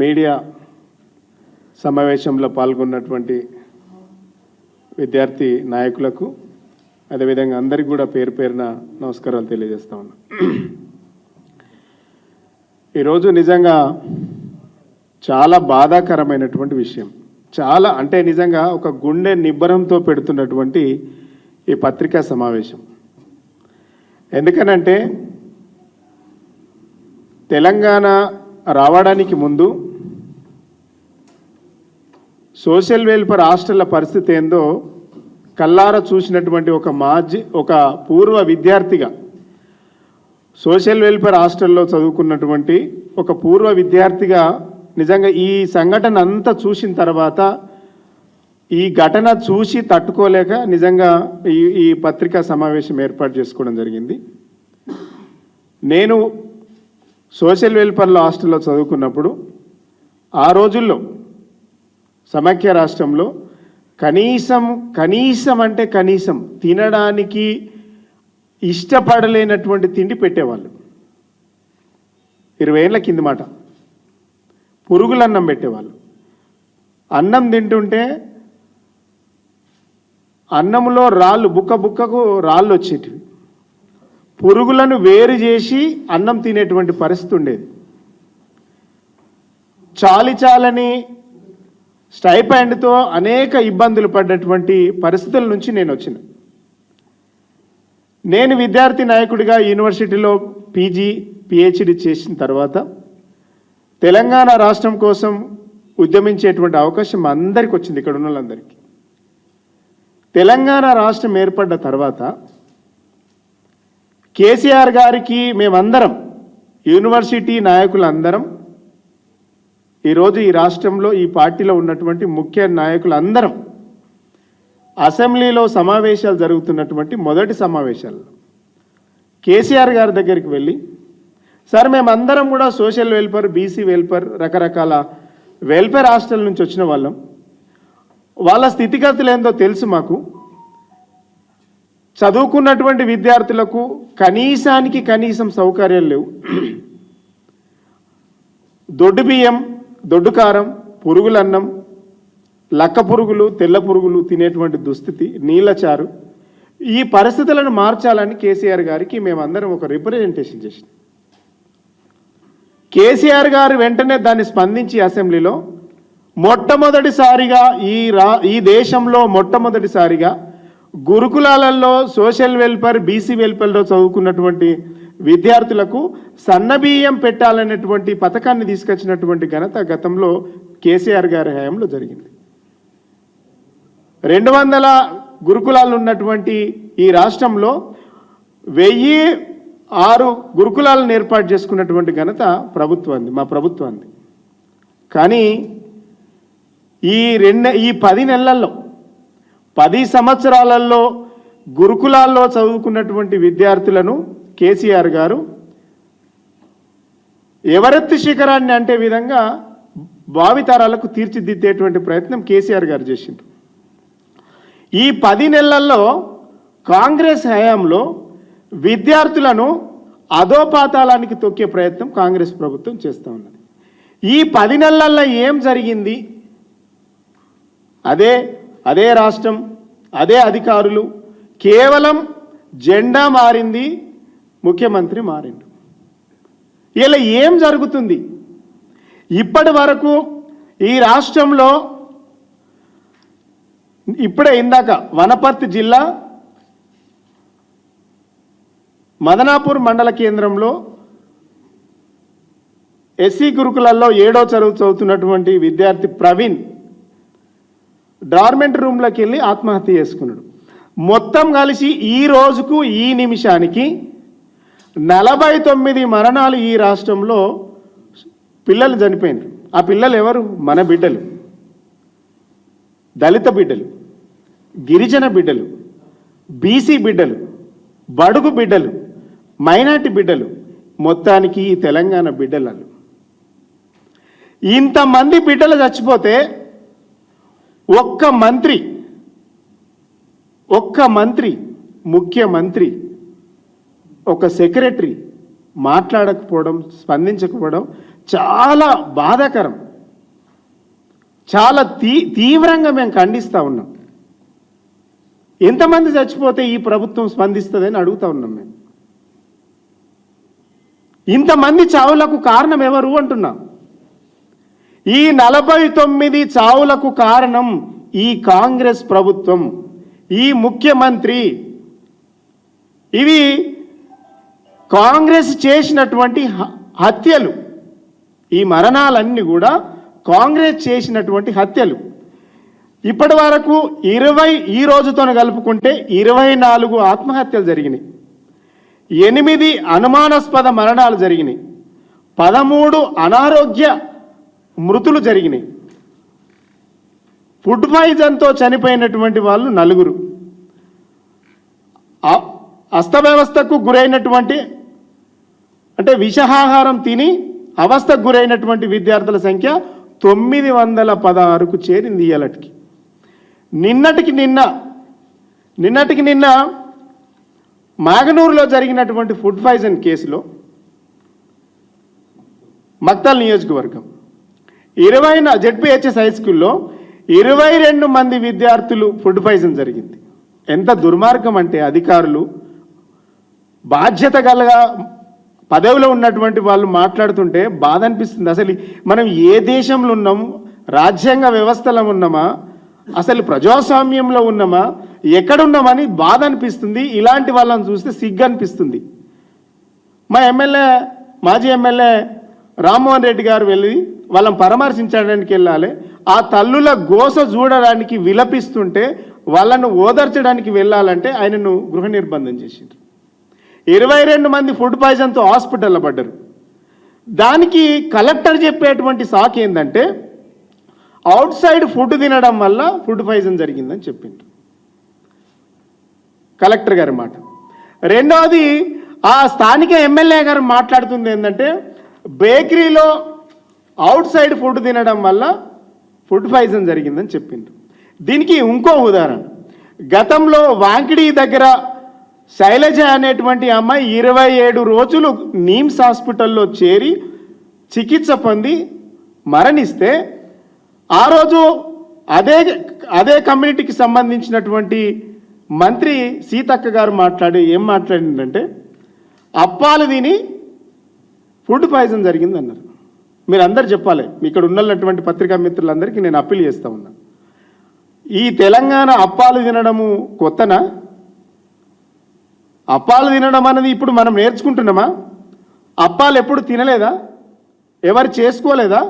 Media సమావేశంలో పాల్గొన్నటువంటి విద్యార్థి నాయకులకు అదేవిధంగా అందరికి కూడా పేరు పేరున నమస్కారాలు తెలియజేస్తా ఉన్నా. ఈరోజు నిజంగా చాలా బాధాకరమైనటువంటి విషయం. చాలా అంటే నిజంగా ఒక గుండె నిబ్బరంతో పెడుతున్నటువంటి ఈ పత్రికా సమావేశం. ఎందుకనంటే తెలంగాణ రావడానికి ముందు సోషల్ వెల్ఫేర్ హాస్టళ్ళ పరిస్థితి ఏందో కల్లార చూసినటువంటి ఒక మాజీ ఒక పూర్వ విద్యార్థిగా సోషల్ వెల్ఫేర్ హాస్టల్లో చదువుకున్నటువంటి ఒక పూర్వ విద్యార్థిగా నిజంగా ఈ సంఘటన అంతా చూసిన తర్వాత ఈ ఘటన చూసి తట్టుకోలేక నిజంగా ఈ ఈ పత్రికా సమావేశం ఏర్పాటు చేసుకోవడం జరిగింది. నేను సోషల్ వెల్ఫేర్లో హాస్టల్లో చదువుకున్నప్పుడు ఆ రోజుల్లో సమైక్య రాష్ట్రంలో కనీసం కనీసం అంటే కనీసం తినడానికి ఇష్టపడలేనటువంటి తిండి పెట్టేవాళ్ళు. ఇరవై ఏళ్ళ కింది మాట. పురుగులు అన్నం పెట్టేవాళ్ళు. అన్నం తింటుంటే అన్నంలో రాళ్ళు బుక్క బుక్కకు రాళ్ళు వచ్చేటివి. పురుగులను వేరు చేసి అన్నం తినేటువంటి పరిస్థితి ఉండేది. చాలి చాలని స్టైపాండ్తో అనేక ఇబ్బందులు పడ్డటువంటి పరిస్థితుల నుంచి నేను వచ్చిన. నేను విద్యార్థి నాయకుడిగా యూనివర్సిటీలో పీజీ పిహెచ్డి చేసిన తర్వాత తెలంగాణ రాష్ట్రం కోసం ఉద్యమించేటువంటి అవకాశం అందరికి వచ్చింది ఇక్కడ ఉన్న వాళ్ళందరికీ తెలంగాణ రాష్ట్రం ఏర్పడ్డ తర్వాత కేసీఆర్ గారికి మేమందరం యూనివర్సిటీ నాయకులందరం ఈరోజు ఈ రాష్ట్రంలో ఈ పార్టీలో ఉన్నటువంటి ముఖ్య నాయకులందరం అసెంబ్లీలో సమావేశాలు జరుగుతున్నటువంటి మొదటి సమావేశాలు కేసీఆర్ గారి దగ్గరికి వెళ్ళి సార్ మేమందరం కూడా సోషల్ వెల్ఫేర్ బీసీ వెల్ఫేర్ రకరకాల వెల్ఫేర్ హాస్టల్ నుంచి వచ్చిన వాళ్ళం. వాళ్ళ స్థితిగతులు ఏందో తెలుసు మాకు. చదువుకున్నటువంటి విద్యార్థులకు కనీసానికి కనీసం సౌకర్యాలు లేవు. దొడ్డు బియ్యం దొడ్డు కారం పురుగులన్నం లక్క పురుగులు తెల్ల పురుగులు తినేటువంటి దుస్థితి నీళ్ళచారు ఈ పరిస్థితులను మార్చాలని కేసీఆర్ గారికి మేమందరం ఒక రిప్రజెంటేషన్ చేసినాం. కేసీఆర్ గారు వెంటనే దాన్ని స్పందించి అసెంబ్లీలో మొట్టమొదటిసారిగా ఈ రా ఈ దేశంలో మొట్టమొదటిసారిగా గురుకులాలలో సోషల్ వెల్ఫేర్ బీసీ వెల్ఫేర్లో చదువుకున్నటువంటి విద్యార్థులకు సన్నబియ్యం పెట్టాలనేటువంటి పథకాన్ని తీసుకొచ్చినటువంటి ఘనత గతంలో కేసీఆర్ గారి హయాంలో జరిగింది. రెండు వందల గురుకులాలు ఉన్నటువంటి ఈ రాష్ట్రంలో వెయ్యి ఆరు గురుకులాలను ఏర్పాటు చేసుకున్నటువంటి ఘనత ప్రభుత్వంది మా ప్రభుత్వంది. కానీ ఈ రెండు ఈ పది నెలల్లో పది సంవత్సరాలలో గురుకులాల్లో చదువుకున్నటువంటి విద్యార్థులను కేసీఆర్ గారు ఎవరెత్తి శిఖరాన్ని అంటే విధంగా భావితరాలకు తీర్చిదిద్దేటువంటి ప్రయత్నం కేసీఆర్ గారు చేసిండ్రు. ఈ పది నెలల్లో కాంగ్రెస్ హయాంలో విద్యార్థులను అధోపాతాళానికి తొక్కే ప్రయత్నం కాంగ్రెస్ ప్రభుత్వం చేస్తూ ఉన్నది. ఈ పది నెలల్లో ఏం జరిగింది? అదే అదే రాష్ట్రం అదే అధికారులు కేవలం జెండా మారింది ముఖ్యమంత్రి మారిండు. ఇలా ఏం జరుగుతుంది? ఇప్పటి వరకు ఈ రాష్ట్రంలో ఇప్పుడే ఇందాక వనపర్తి జిల్లా మదనాపూర్ మండల కేంద్రంలో ఎస్సీ గురుకులల్లో ఏడో చదువు చదువుతున్నటువంటి విద్యార్థి ప్రవీణ్ డార్మెంట్ రూమ్లోకి వెళ్ళి ఆత్మహత్య చేసుకున్నాడు. మొత్తం కలిసి ఈ రోజుకు ఈ నిమిషానికి నలభై తొమ్మిది మరణాలు ఈ రాష్ట్రంలో పిల్లలు చనిపోయినారు. ఆ పిల్లలు ఎవరు? మన బిడ్డలు. దళిత బిడ్డలు గిరిజన బిడ్డలు బీసీ బిడ్డలు బడుగు బిడ్డలు మైనార్టీ బిడ్డలు మొత్తానికి ఈ తెలంగాణ బిడ్డలు ఇంతమంది బిడ్డలు చచ్చిపోతే ఒక్క మంత్రి ఒక్క మంత్రి ముఖ్యమంత్రి ఒక సెక్రటరీ మాట్లాడకపోవడం స్పందించకపోవడం చాలా బాధాకరం. చాలా తీ తీవ్రంగా మేము ఖండిస్తూ ఉన్నాం. ఎంతమంది చచ్చిపోతే ఈ ప్రభుత్వం స్పందిస్తుందని అడుగుతా ఉన్నాం మేము. ఇంతమంది చావులకు కారణం ఎవరు అంటున్నాం. ఈ నలభై తొమ్మిది చావులకు కారణం ఈ కాంగ్రెస్ ప్రభుత్వం ఈ ముఖ్యమంత్రి. ఇవి కాంగ్రెస్ చేసినటువంటి హ- హత్యలు. ఈ మరణాలన్నీ కూడా కాంగ్రెస్ చేసినటువంటి హత్యలు. ఇప్పటి వరకు ఇరవై ఈ రోజుతో కలుపుకుంటే ఇరవై నాలుగు ఆత్మహత్యలు జరిగినాయి. ఎనిమిది అనుమానాస్పద మరణాలు జరిగినాయి. పదమూడు అనారోగ్య మృతులు జరిగినాయి. ఫుడ్ పాయిజన్తో చనిపోయినటువంటి వాళ్ళు నలుగురు. అ- అస్తవ్యవస్థకు గురైనటువంటి అంటే విషహాహారం తిని అవస్థకు గురైనటువంటి విద్యార్థుల సంఖ్య తొమ్మిది వందల పదహారుకు చేరింది ఇయ్యాలటికి నిన్నటికి నిన్న నిన్నటికి నిన్న మాగనూరులో జరిగినటువంటి ఫుడ్ పాయిజన్ కేసులో మక్తల్ నియోజకవర్గం ఇరవై జెడ్పిహెచ్ఎస్ హై స్కూల్లో ఇరవై రెండు మంది విద్యార్థులు ఫుడ్ పాయిజన్ జరిగింది. ఎంత దుర్మార్గం అంటే అధికారులు బాధ్యత గలగా పదవిలో ఉన్నటువంటి వాళ్ళు మాట్లాడుతుంటే బాధ అనిపిస్తుంది అసలు మనం ఏ దేశంలో ఉన్నాము రాజ్యాంగ వ్యవస్థలో ఉన్నామా అసలు ప్రజాస్వామ్యంలో ఉన్నామా ఎక్కడున్నామని బాధ అనిపిస్తుంది ఇలాంటి వాళ్ళని చూస్తే సిగ్గు అనిపిస్తుంది మా ఎమ్మెల్యే మాజీ ఎమ్మెల్యే రామ్మోహన్ రెడ్డి గారు వెళ్ళి వాళ్ళని పరామర్శించడానికి వెళ్ళాలి. ఆ తల్లుల గోస చూడడానికి విలపిస్తుంటే వాళ్ళను ఓదార్చడానికి వెళ్ళాలంటే ఆయనను గృహ నిర్బంధం చేసిండ్రు. ఇరవై రెండు మంది ఫుడ్ పాయిజన్తో హాస్పిటల్లో పడ్డారు. దానికి కలెక్టర్ చెప్పేటువంటి సాక్ ఏంటంటే అవుట్ సైడ్ ఫుడ్ తినడం వల్ల ఫుడ్ పాయిజన్ జరిగిందని చెప్పిండ్రు. కలెక్టర్ గారి మాట. రెండవది ఆ స్థానిక ఎమ్మెల్యే గారు మాట్లాడుతుంది ఏంటంటే బేకరీలో అవుట్ సైడ్ ఫుడ్ తినడం వల్ల ఫుడ్ పాయిజన్ జరిగిందని చెప్పిండ్రు దీనికి ఇంకో ఉదాహరణ. గతంలో వాంకిడి దగ్గర శైలజ అనేటువంటి అమ్మాయి ఇరవై ఏడు రోజులు నీమ్స్ హాస్పిటల్లో చేరి చికిత్స పొంది మరణిస్తే ఆ రోజు అదే అదే కమ్యూనిటీకి సంబంధించినటువంటి మంత్రి సీతక్క గారు మాట్లాడి ఏం మాట్లాడిందంటే అప్పాలు తిని ఫుడ్ పాయిజన్ జరిగింది అన్నారు మీరు అందరు చెప్పాలి ఇక్కడ ఉన్నటువంటి పత్రికా మిత్రులందరికీ నేను అప్పీల్ చేస్తా ఉన్నా. ఈ తెలంగాణ అప్పాలు తినడము కొత్తనా? అప్పాలు తినడం అనేది ఇప్పుడు మనం నేర్చుకుంటున్నామా? అప్పాలు ఎప్పుడు తినలేదా? ఎవరు చేసుకోలేదా?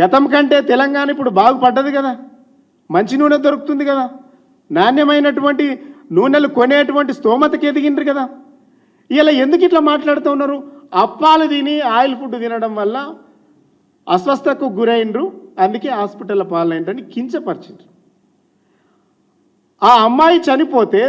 గతం కంటే తెలంగాణ ఇప్పుడు బాగుపడ్డది కదా. మంచి నూనె దొరుకుతుంది కదా. నాణ్యమైనటువంటి నూనెలు కొనేటువంటి స్తోమతకి ఎదిగిండ్రు కదా. ఇలా ఎందుకు ఇట్లా మాట్లాడుతూ ఉన్నారు? అప్పాలు తిని ఆయిల్ ఫుడ్ తినడం వల్ల అస్వస్థకు గురైండ్రు. అందుకే హాస్పిటల్ పాలైండ్రని కించపరిచిండ్రు. ఆ అమ్మాయి చనిపోతే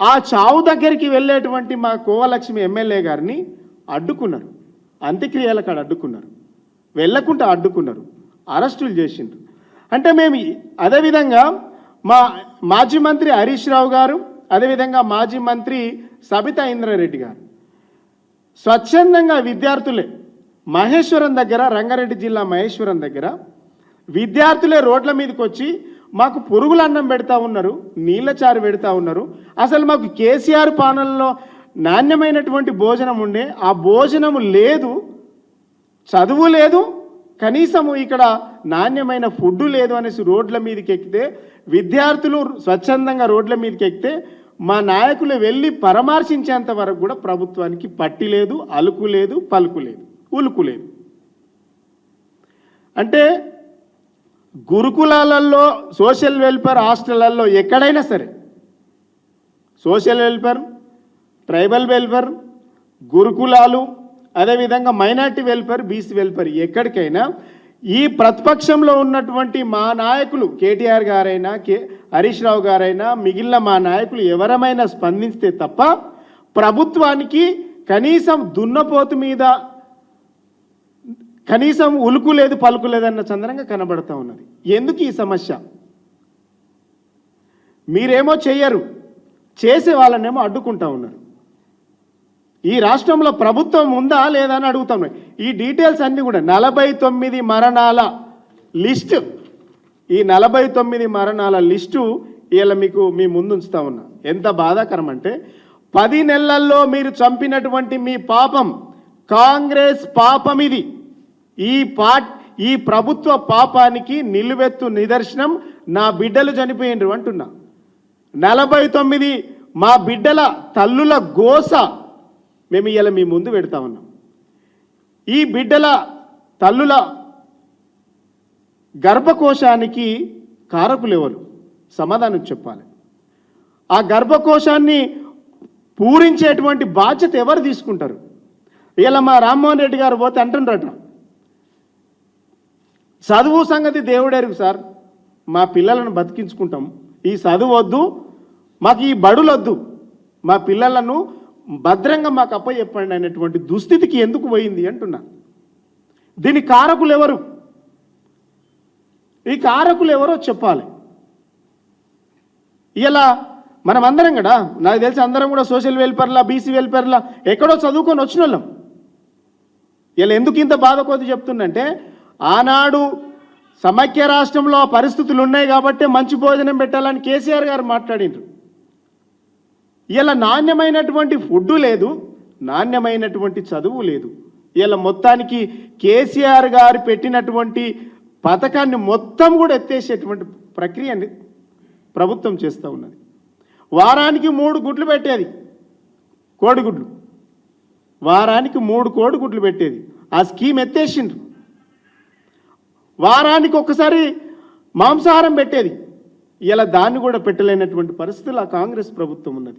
ఆ చావు దగ్గరికి వెళ్ళేటువంటి మా కోవలక్ష్మి ఎమ్మెల్యే గారిని అడ్డుకున్నారు. అంత్యక్రియల కాడ అడ్డుకున్నారు. వెళ్ళకుండా అడ్డుకున్నారు. అరెస్టులు చేసిండ్రు. అంటే మేము అదేవిధంగా మా మాజీ మంత్రి హరీష్ రావు గారు అదేవిధంగా మాజీ మంత్రి సబితా ఇంద్రారెడ్డి గారు స్వచ్ఛందంగా విద్యార్థులే మహేశ్వరం దగ్గర రంగారెడ్డి జిల్లా మహేశ్వరం దగ్గర విద్యార్థులే రోడ్ల మీదకి వచ్చి మాకు పురుగులు అన్నం పెడతా ఉన్నారు నీళ్ళ చారు పెడతా ఉన్నారు. అసలు మాకు కేసీఆర్ పాలనలో నాణ్యమైనటువంటి భోజనం ఉండే ఆ భోజనము లేదు చదువు లేదు కనీసము ఇక్కడ నాణ్యమైన ఫుడ్ లేదు అనేసి రోడ్ల మీదకి ఎక్కితే విద్యార్థులు స్వచ్ఛందంగా రోడ్ల మీదకి ఎక్కితే మా నాయకులు వెళ్ళి పరామర్శించేంత వరకు కూడా ప్రభుత్వానికి పట్టి లేదు అలుకు లేదు పలుకు లేదు ఉలుకు లేదు. అంటే గురుకులాలలో సోషల్ వెల్ఫేర్ హాస్టళ్ళలో ఎక్కడైనా సరే సోషల్ వెల్ఫేర్ ట్రైబల్ వెల్ఫేర్ గురుకులాలు అదేవిధంగా మైనార్టీ వెల్ఫేర్ బీసీ వెల్ఫేర్ ఎక్కడికైనా ఈ ప్రతిపక్షంలో ఉన్నటువంటి మా నాయకులు కేటీఆర్ గారైనా కే హరీష్ రావు గారైనా మిగిలిన మా నాయకులు ఎవరమైనా స్పందిస్తే తప్ప ప్రభుత్వానికి కనీసం దున్నపోతు మీద కనీసం ఉలుకు లేదు పలుకు లేదన్న చందనంగా కనబడతా ఉన్నది. ఎందుకు ఈ సమస్య? మీరేమో చెయ్యరు చేసే వాళ్ళనేమో అడ్డుకుంటా ఉన్నారు. ఈ రాష్ట్రంలో ప్రభుత్వం ఉందా లేదా అని అడుగుతాం ఈ డీటెయిల్స్ అన్నీ కూడా నలభై తొమ్మిది మరణాల లిస్టు. ఈ నలభై తొమ్మిది మరణాల లిస్టు ఇలా మీకు మీ ముందు ఉంచుతా ఉన్నా. ఎంత బాధాకరం అంటే పది నెలల్లో మీరు చంపినటువంటి మీ పాపం కాంగ్రెస్ పాపం ఇది. ఈ పా ఈ ప్రభుత్వ పాపానికి నిలువెత్తు నిదర్శనం నా బిడ్డలు చనిపోయిండ్రు అంటున్నా. నలభై తొమ్మిది మా బిడ్డల తల్లుల గోస మేము ఇలా మీ ముందు పెడతా ఉన్నాం. ఈ బిడ్డల తల్లుల గర్భకోశానికి కారకులు ఎవరు? సమాధానం చెప్పాలి. ఆ గర్భకోశాన్ని పూరించేటువంటి బాధ్యత ఎవరు తీసుకుంటారు? ఇలా మా రామ్మోహన్ రెడ్డి గారు పోతే అంటుండ్రట. చదువు సంగతి దేవుడెరుగు సార్. మా పిల్లలను బతికించుకుంటాం. ఈ చదువు వద్దు మాకు ఈ బడులొద్దు. మా పిల్లలను భద్రంగా మాకు అప్పచెప్పండి అనేటువంటి దుస్థితికి ఎందుకు పోయింది అంటున్నా. దీని కారకులు ఎవరు? ఈ కారకులు ఎవరో చెప్పాలి. ఇలా మనం అందరం కూడా నాకు తెలిసి అందరం కూడా సోషల్ వెల్ఫేర్లా బీసీ వెల్ఫేర్లా ఎక్కడో చదువుకొని వచ్చిన వాళ్ళం ఇలా ఎందుకు ఇంత బాధ కొద్ది చెప్తుందంటే ఆనాడు సమైక్య రాష్ట్రంలో ఆ పరిస్థితులు ఉన్నాయి కాబట్టి మంచి భోజనం పెట్టాలని కేసీఆర్ గారు మాట్లాడిండ్రు. ఇలా నాణ్యమైనటువంటి ఫుడ్ లేదు నాణ్యమైనటువంటి చదువు లేదు. ఇలా మొత్తానికి కేసీఆర్ గారు పెట్టినటువంటి పథకాన్ని మొత్తం కూడా ఎత్తేసేటువంటి ప్రక్రియని ప్రభుత్వం చేస్తూ ఉన్నది. వారానికి మూడు గుడ్లు పెట్టేది కోడిగుడ్లు. వారానికి మూడు కోడిగుడ్లు పెట్టేది. ఆ స్కీమ్ ఎత్తేసిండ్రు. వారానికి ఒకసారి మాంసాహారం పెట్టేది. ఇలా దాన్ని కూడా పెట్టలేనటువంటి పరిస్థితులు ఆ కాంగ్రెస్ ప్రభుత్వం ఉన్నది.